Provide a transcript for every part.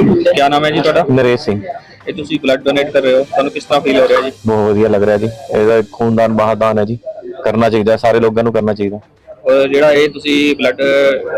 ਕੀ ਨਾਮ ਹੈ ਜੀ ਤੁਹਾਡਾ? ਨਰੇਸ਼ ਸਿੰਘ। ਇਹ ਤੁਸੀਂ ਬਲੱਡ ਡੋਨੇਟ ਕਰ ਰਹੇ ਹੋ। ਤੁਹਾਨੂੰ ਕਿਸ ਤਰ੍ਹਾਂ ਫੀਲ ਹੋ ਰਿਹਾ ਜੀ? ਬਹੁਤ ਵਧੀਆ ਲੱਗ ਰਿਹਾ ਜੀ। ਇਹਦਾ ਖੂਨਦਾਨ ਬਾਹਦਾਨ ਹੈ ਜੀ। ਕਰਨਾ ਚਾਹੀਦਾ ਹੈ, ਸਾਰੇ ਲੋਕਾਂ ਨੂੰ ਕਰਨਾ ਚਾਹੀਦਾ ਔਰ ਜਿਹੜਾ ਇਹ ਤੁਸੀਂ ਬਲੱਡ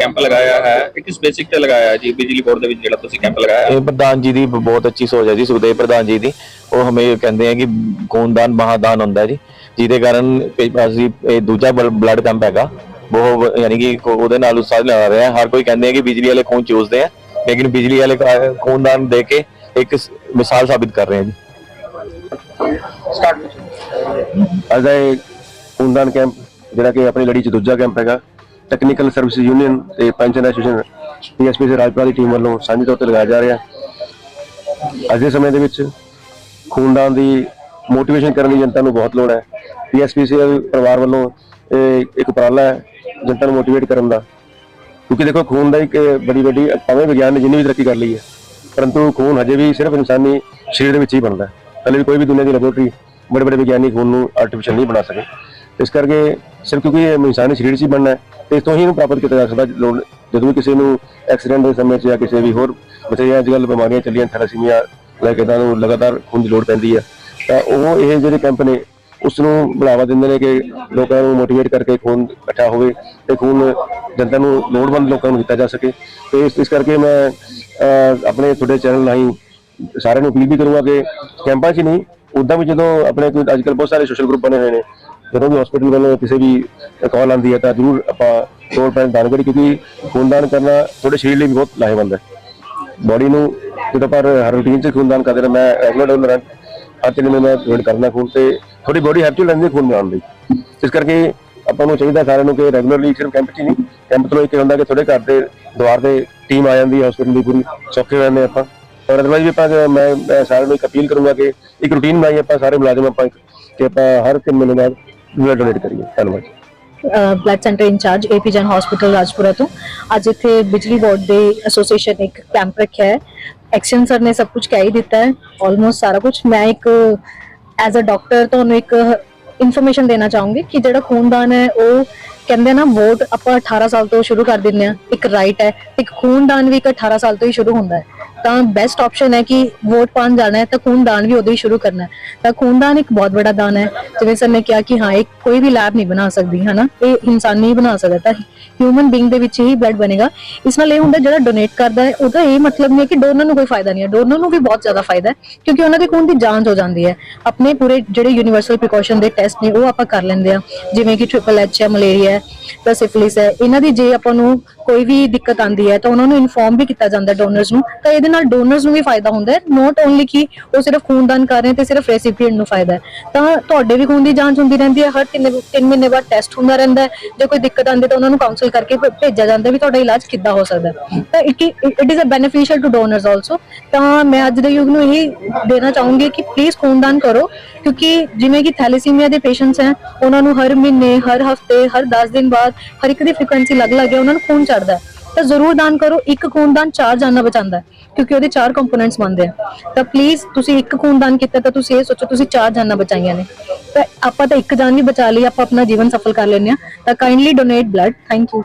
ਕੈਂਪ ਲਗਾਇਆ ਹੈ ਇਹ ਕਿਸ ਬੇਸਿਕ ਤੇ ਲਗਾਇਆ ਹੈ ਜੀ? ਬਿਜਲੀ ਬੋਰਡ ਦੇ ਵਿੱਚ ਜਿਹੜਾ ਤੁਸੀਂ ਕੈਂਪ ਲਗਾਇਆ ਹੈ। ਇਹ ਪ੍ਰਧਾਨ ਜੀ ਦੀ ਬ- ਬਹੁਤ ਅੱਛੀ ਸੋਚ ਹੈ ਜੀ ਸੁਖਦੇਵ ਪ੍ਰਧਾਨ ਜੀ ਦੀ। ਉਹ ਹਮੇ ਕਹਿੰਦੇ ਆ ਕਿ ਖੂਨਦਾਨ ਬਾਹਦਾਨ ਹੁੰਦਾ ਹੈ ਜੀ। ਜਿਹਦੇ ਕਾਰਨ ਪੇ- ਅਸੀਂ ਇਹ ਦੂਜਾ ਬਲੱਡ ਕੈਂਪ ਹੈਗਾ। ਬਹੁਤ ਯਾਨੀ ਕਿ ਕੋ- ਉਹਦੇ ਨਾਲ ਉਤਸ਼ਾਹ ਲਗਾ ਰਿਹਾ ਹੈ ਹਰ ਕੋਈ ਕਹਿੰਦੇ ਆ ਕਿ ਬਿਜਲੀ ਵਾਲੇ ਖੂਨ ਚੂਸਦੇ ਆ। ਲੇਕਿਨ ਬਿਜਲੀ ਵਾਲੇ ਦੇ ਕੇ ਇੱਕ ਸ- ਮਿਸਾਲ ਸਾਬਿਤ ਕਰ ਰਹੇ ਆ ਜੀ। ਅੱਜ ਦਾ ਇਹ ਖੂਨਦਾਨ ਕੈਂਪ ਜਿਹੜਾ ਕਿ ਆਪਣੀ ਲੜੀ ਚ ਦੂਜਾ ਕੈਂਪ ਹੈਗਾ ਟੈਕਨੀਕਲ ਸਰਵਿਸ ਯੂਨੀਅਨ ਤੇ ਪੈਨਸ਼ਨ ਐਸੋਸੀਏਸ਼ਨ ਪੀਐਸਪੀ ਦੇ ਰਾਜਪੁਰਾ ਦੀ ਟੀਮ ਵੱਲੋਂ ਸਾਂਝੇ ਤੌਰ ਤੇ ਲਗਾਇਆ ਜਾ ਰਿਹਾ। ਅੱਜ ਦੇ ਸਮੇਂ ਦੇ ਵਿੱਚ ਖੂਨਦਾਨ ਦੀ ਮੋਟੀਵੇਸ਼ਨ ਕਰਨ ਦੀ ਜਨਤਾ ਨੂੰ ਬਹੁਤ ਲੋੜ ਹੈ। ਪੀਐਸਪੀਸੀ ਪਰਿਵਾਰ ਵੱਲੋਂ ਇਹ ਇੱਕ ਉਪਰਾਲਾ ਹੈ ਜਨਤਾ ਨੂੰ ਮੋਟੀਵੇਟ ਕਰਨ ਦਾ। ਕਿਉਂਕਿ ਦੇਖੋ, ਖੂਨ ਦਾ ਇੱਕ ਬੜੀ ਵੱਡੀ ਭਾਵੇਂ ਵਿਗਿਆਨ ਨੇ ਜਿੰਨੀ ਵੀ ਤਰੱਕੀ ਕਰ ਲਈ ਹੈ, ਪਰੰਤੂ ਖੂਨ ਹਜੇ ਵੀ ਸਿਰਫ ਇਨਸਾਨੀ ਸਰੀਰ ਦੇ ਵਿੱਚ ਹੀ ਬਣਦਾ ਹੈ। ਹਲੇ ਵੀ ਕੋਈ ਵੀ ਦੁਨੀਆ ਦੀ ਲੈਬੋਰੇਟਰੀ ਬੜੇ ਬੜੇ ਵਿਗਿਆਨੀ ਖੂਨ ਨੂੰ ਆਰਟੀਫੀਸ਼ੀਅਲ ਨਹੀਂ ਬਣਾ ਸਕੇ। ਇਸ ਕਰਕੇ ਸਿਰਫ ਕਿਉਂਕਿ ਇਹ ਇਨਸਾਨੀ ਸਰੀਰ 'ਚ ਹੀ ਬਣਨਾ ਹੈ, ਤੇ ਇਸ ਤੋਂ ਹੀ ਇਹਨੂੰ ਪ੍ਰਾਪਤ ਕੀਤਾ ਜਾ ਸਕਦਾ ਲੋੜ- ਜਦੋਂ ਵੀ ਕਿਸੇ ਨੂੰ ਐਕਸੀਡੈਂਟ ਦੇ ਸਮੇਂ 'ਚ ਜਾਂ ਕਿਸੇ ਵੀ ਹੋਰ ਬਥੇਰੀਆਂ ਅੱਜ ਕੱਲ੍ਹ ਬਿਮਾਰੀਆਂ ਚੱਲੀਆਂ ਥੈਲੇਸੀਮੀਆ ਲੈ ਕੇ ਤਾਂ ਨੂੰ ਲਗਾਤਾਰ ਖੂਨ ਦੀ ਲੋੜ ਪੈਂਦੀ ਹੈ, ਤਾਂ ਉਹ ਇਹ ਜਿਹੜੇ ਕੈਂਪ ਨੇ ਉਸ ਨੂੰ ਬੜਾਵਾ ਦਿੰਦੇ ਨੇ ਕਿ ਲੋਕਾਂ ਨੂੰ ਮੋਟੀਵੇਟ ਕਰਕੇ ਖੂਨ ਇਕੱਠਾ ਹੋਵੇ ਤੇ ਖੂਨ ਜਨਤਾ ਨੂੰ ਲੋੜਵੰਦ ਲੋਕਾਂ ਨੂੰ ਦਿੱਤਾ ਜਾ ਸਕੇ। ਤੇ ਇਸ ਇਸ ਕਰਕੇ ਮੈਂ ਆਪਣੇ ਤੁਹਾਡੇ ਚੈਨਲ ਰਾਹੀਂ ਸਾਰਿਆਂ ਨੂੰ ਅਪੀਲ ਵੀ ਕਰੂੰਗਾ ਕਿ ਕੈਂਪਾਂ 'ਚ ਹੀ ਨਹੀਂ, ਉਦਾਂ ਵੀ ਜਦੋਂ ਆਪਣੇ ਕੋਈ ਅੱਜ ਕੱਲ੍ਹ ਬਹੁਤ ਸਾਰੇ ਸੋਸ਼ਲ ਗਰੁੱਪ ਬਣੇ ਹੋਏ ਨੇ, ਜਦੋਂ ਵੀ ਹਸਪੀਟਲ ਵੱਲੋਂ ਕਿਸੇ ਵੀ ਕਾਲ ਆਉਂਦੀ ਹੈ ਤਾਂ ਜ਼ਰੂਰ ਆਪਾਂ ਤੋੜ ਪੈਣ ਦਾਨ ਕਰੀ ਕਿਉਂਕਿ ਖੂਨਦਾਨ ਕਰਨਾ ਤੁਹਾਡੇ ਸਰੀਰ ਲਈ ਵੀ ਬਹੁਤ ਲਾਹੇਵੰਦ ਹੈ। ਬੋਡੀ ਨੂੰ ਜਦੋਂ ਪਰ ਹਰ ਰੂਟੀਨ 'ਚ ਖੂਨਦਾਨ ਕਰਦੇ ਰਹਿਣਾ ਮੈਂ ਰੈਗੂਲਰ ਡੋਨਰ ਹਾਂ ਹਰ ਤਿੰਨ ਮਹੀਨੇ ਡੋਨੇਟ ਕਰਨਾ ਖੂਨ ਤੇ ਥੋੜੀ ਬੋਡੀ ਹੈਪਚੁਅਲ ਰਹਿੰਦੀ ਖੂਨ ਬਣਾਉਣ ਲਈ। ਇਸ ਕਰਕੇ ਆਪਾਂ ਨੂੰ ਚਾਹੀਦਾ ਸਾਰਿਆਂ ਨੂੰ ਕਿ ਰੈਗੂਲਰਲੀ ਸਿਰਫ ਕੈਂਪ 'ਚ ਹੀ ਨਹੀਂ ਕੈਂਪ ਤੋਂ ਇੱਕ ਹੁੰਦਾ ਕਿ ਤੁਹਾਡੇ ਘਰ ਦੇ ਦੁਆਰ ਦੇ ਟੀਮ ਆ ਜਾਂਦੀ ਹੈ ਹਸਪੀਟਲ ਦੀ ਪੂਰੀ, ਸੌਖੇ ਰਹਿੰਦੇ ਆਪਾਂ। ਔਰ ਅਦਰਵਾਈਜ਼ ਵੀ ਆਪਾਂ ਮੈਂ ਮੈਂ ਸਾਰਿਆਂ ਨੂੰ ਇੱਕ ਅਪੀਲ ਕਰੂੰਗਾ ਕਿ ਇੱਕ ਰੂਟੀਨ ਬਣਾਈਏ ਆਪਾਂ, ਸਾਰੇ ਮੁਲਾਜ਼ਮ ਆਪਾਂ ਇੱਕ, ਕਿ ਆਪਾਂ ਹਰ ਤਿੰਨ ਮਹੀਨੇ ਬਾਅਦ ਬਲੱਡ ਡੋਨੇਟ ਕਰੀਏ, ਧੰਨਵਾਦ। Blood centre in charge AP Jain hospital Rajpura ਤੋਂ। ਅੱਜ ਇੱਥੇ ਬਿਜਲੀ ਬੋਰਡ ਦੇ ਐਸੋਸੀਏਸ਼ਨ ਇੱਕ ਕੈਂਪ ਰੱਖਿਆ ਹੈ। ਐਕਸ਼ਨ ਸਰ ਨੇ ਸਭ ਕੁਝ ਕਹਿ ਹੀ ਦਿੱਤਾ ਹੈ। ਆਲਮੋਸਟ ਸਾਰਾ ਕੁਝ ਮੈਂ ਇੱਕ ਐਜ਼ ਅ ਡਾਕਟਰ ਤੁਹਾਨੂੰ ਇੱਕ ਇਨਫੋਰਮੇਸ਼ਨ ਦੇਣਾ ਚਾਹੂੰਗੀ ਕਿ ਜਿਹੜਾ ਖੂਨਦਾਨ ਹੈ, ਉਹ ਕਹਿੰਦੇ ਨਾ ਵੋਟ ਆਪਾਂ 18 ਸਾਲ ਤੋਂ ਸ਼ੁਰੂ ਕਰ ਦਿੰਦੇ ਆ ਇੱਕ ਰਾਈਟ ਹੈ। ਇੱਕ ਖੂਨਦਾਨ ਵੀ ਇੱਕ 18 ਸਾਲ ਤੋਂ ਹੀ ਸ਼ੁਰੂ ਹੁੰਦਾ ਹੈ। ਤਾਂ ਬੈਸਟ ਆਪਸ਼ਨ ਹੈ ਕਿ ਵੋਟ ਪਾਉਣ ਜਾਣਾ ਹੈ, ਤਾਂ ਖੂਨਦਾਨ ਵੀ ਉਦੋਂ ਹੀ ਸ਼ੁਰੂ ਕਰਨਾ ਹੈ। ਤਾਂ ਖੂਨਦਾਨ ਇੱਕ ਬਹੁਤ ਵੱਡਾ ਦਾਨ ਹੈ। ਜਿਵੇਂ ਸਰ ਨੇ ਕਿਹਾ ਕਿ ਹਾਂ ਇਹ ਕੋਈ ਵੀ ਲੈਬ ਨਹੀਂ ਬਣਾ ਸਕਦੀ, ਹਨਾ? ਇਹ ਇਨਸਾਨ ਨਹੀਂ ਬਣਾ ਸਕਦਾ, ਤਾਂ ਹਿਊਮਨ ਬੀਇੰਗ ਦੇ ਵਿੱਚ ਹੀ ਬਲੱਡ ਬਣੇਗਾ। ਇਸ ਨਾਲ ਇਹ ਹੁੰਦਾ ਜਿਹੜਾ ਡੋਨੇਟ ਕਰਦਾ ਹੈ, ਉਹਦਾ ਇਹ ਮਤਲਬ ਨਹੀਂ ਹੈ ਕਿ ਡੋਨਰ ਨੂੰ ਕੋਈ ਫਾਇਦਾ ਨਹੀਂ ਹੈ। ਡੋਨਰ ਨੂੰ ਵੀ ਬਹੁਤ ਜ਼ਿਆਦਾ ਫਾਇਦਾ ਹੈ, ਕਿਉਂਕਿ ਉਹਨਾਂ ਦੇ ਖੂਨ ਦੀ ਜਾਂਚ ਹੋ ਜਾਂਦੀ ਹੈ। ਆਪਣੇ ਪੂਰੇ ਜਿਹੜੇ ਯੂਨੀਵਰਸਲ ਪ੍ਰੀਕਾਸ਼ਨ ਦੇ ਟੈਸਟ ਨੇ, ਉਹ ਆਪਾਂ ਕਰ ਲੈਂਦੇ ਆ ਜਿਵੇਂ ਕਿ ਟ੍ਰਿਪਲ ਐਚ ਹੈ ਮਲੇਰੀਆ ਹੈ ਤਾਂ ਸਿਫਿਲਿਸ ਹੈ। ਇਹਨਾਂ ਦੀ ਜੇ ਆਪਾਂ ਨੂੰ ਕੋਈ ਵੀ ਦਿੱਕਤ ਆਂਦੀ ਹੈ, ਤਾਂ ਉਹਨਾਂ ਨੂੰ ਇਨਫੋਰਮ ਵੀ ਕੀਤਾ ਜਾਂਦਾ ਡੋਨਰਸ ਨੂੰ। ਤਾਂ ਇਹਦੇ ਨਾਲ ਡੋਨਰਸ ਨੂੰ ਵੀ ਫਾਇਦਾ ਹੁੰਦਾ ਹੈ। ਨੋਟ ਓਨਲੀ ਕਿ ਉਹ ਸਿਰਫ ਖੂਨਦਾਨ ਕਰ ਰਹੇ ਤੇ ਸਿਰਫ ਰੈਸਿਪੀਐਂਟ ਨੂੰ ਫਾਇਦਾ ਹੈ। ਤਾਂ ਤੁਹਾਡੇ ਵੀ ਖੂਨ ਦੀ ਜਾਂਚ ਹੁੰਦੀ ਰਹਿੰਦੀ ਹੈ। ਹਰ ਤਿੰਨ ਮਹੀਨੇ ਬਾਅਦ ਟੈਸਟ ਹੁੰਦਾ ਰਹਿੰਦਾ ਹੈ। ਜੇ ਕੋਈ ਦਿੱਕਤ ਆਂਦੀ ਤਾਂ ਉਹਨਾਂ ਨੂੰ ਕਾਉਂਸਲ ਕਰਕੇ ਭੇਜਿਆ ਜਾਂਦਾ ਵੀ ਤੁਹਾਡਾ ਇਲਾਜ ਕਿੱਦਾਂ ਹੋ ਸਕਦਾ ਹੈ। ਤਾਂ it is a beneficial to donors also ਤਾਂ ਮੈਂ ਅੱਜ ਦੇ ਯੁੱਗ ਨੂੰ ਇਹ ਦੇਣਾ ਚਾਹੂੰਗੀ ਕਿ ਪਲੀਜ਼ ਖੂਨਦਾਨ ਕਰੋ। ਕਿਉਂਕਿ ਜਿਵੇਂ ਕਿ ਥੈਲੇਸੀਮੀਆ ਦੇ ਪੇਸ਼ੈਂਟਸ ਹੈ, ਉਹਨਾਂ ਨੂੰ ਹਰ ਮਹੀਨੇ, ਹਰ ਹਫ਼ਤੇ, ਹਰ 10 ਦਿਨ ਬਾਅਦ ਹਰ ਇੱਕ ਦੀ ਫ੍ਰੀਕੁਐਂਸੀ ਲੱਗ ਲੱਗ ਹੈ ਉਹਨਾਂ ਨੂੰ ਖੂਨ ਚੜਦਾ ਹੈ। ਤਾਂ ਜ਼ਰੂਰ ਦਾਨ ਕਰੋ, ਇੱਕ ਖੂਨਦਾਨ ਚਾਰ ਜਾਨਾਂ ਬਚਾਉਂਦਾ ਹੈ, ਕਿਉਂਕਿ ਉਹਦੇ ਚਾਰ ਕੰਪੋਨੈਂਟਸ ਬਣਦੇ ਆ। ਤਾਂ ਪਲੀਜ਼ ਤੁਸੀਂ ਇੱਕ ਖੂਨਦਾਨ ਕੀਤਾ, ਤਾਂ ਤੁਸੀਂ ਇਹ ਸੋਚੋ, ਤੁਸੀਂ ਚਾਰ ਜਾਨਾਂ ਬਚਾਈਆਂ ਨੇ। ਤਾਂ ਆਪਾਂ ਤਾਂ ਇੱਕ ਜਾਨ ਵੀ ਬਚਾ ਲਈ, ਆਪਾਂ ਆਪਣਾ ਜੀਵਨ ਸਫਲ ਕਰ ਲੈਂਦੇ ਆ ਤਾਂ kindly donate blood thank you